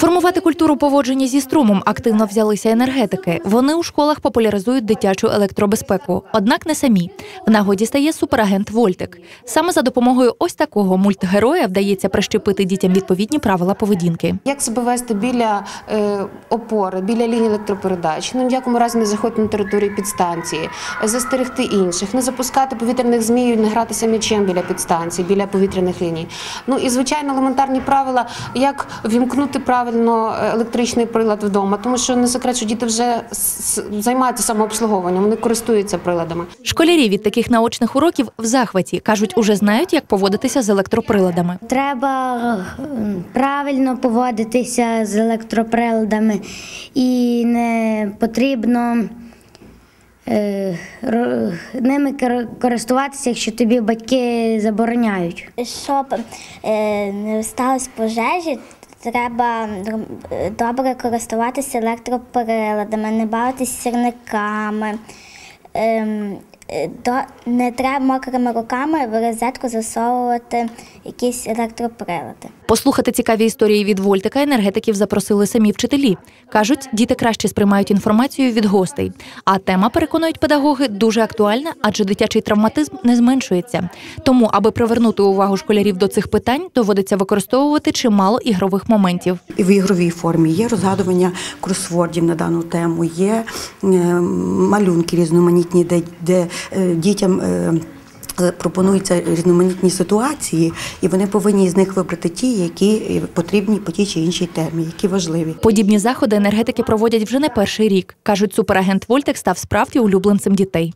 Формувати культуру поводження зі струмом активно взялися енергетики. Вони у школах популяризують дитячу електробезпеку. Однак не самі. В нагоді стає суперагент Вольтик. Саме за допомогою ось такого мультгероя вдається прищепити дітям відповідні правила поведінки. Як себе вести біля е, опори, біля лінії електропередач, ну, ні в якому разі не заходити на територію підстанції, застерегти інших, не запускати повітряних зміїв, не гратися м'ячем біля підстанції, біля повітряних ліній. Ну і звичайно елементарні правила, як вімкнути правильно електричний прилад вдома, тому що не секрет, що діти вже займаються самообслуговуванням, вони користуються приладами. Школярі від таких наочних уроків в захваті кажуть, уже знають, як поводитися з електроприладами. Треба е, правильно поводитися з електроприладами і не потрібно е, ними користуватися, якщо тобі батьки забороняють. Щоб е, не сталося пожежі, треба добре користуватися електроприладами, не бавитися сірниками. Ем, до, не треба мокрими руками в розетку засовувати якісь електроприлади. Послухати цікаві історії від Вольтика енергетиків запросили самі вчителі. Кажуть, діти краще сприймають інформацію від гостей. А тема, переконують педагоги, дуже актуальна, адже дитячий травматизм не зменшується. Тому, аби привернути увагу школярів до цих питань, доводиться використовувати чимало ігрових моментів. В ігровій формі є розгадування кросвордів на дану тему, є е, малюнки різноманітні, де, де е, дітям. е, е, Пропонуються різноманітні ситуації, і вони повинні з них вибрати ті, які е, потрібні по тій чи іншій темі, які важливі. Подібні заходи енергетики проводять вже не перший рік. кажуть, суперагент Вольтек став справді улюбленцем дітей.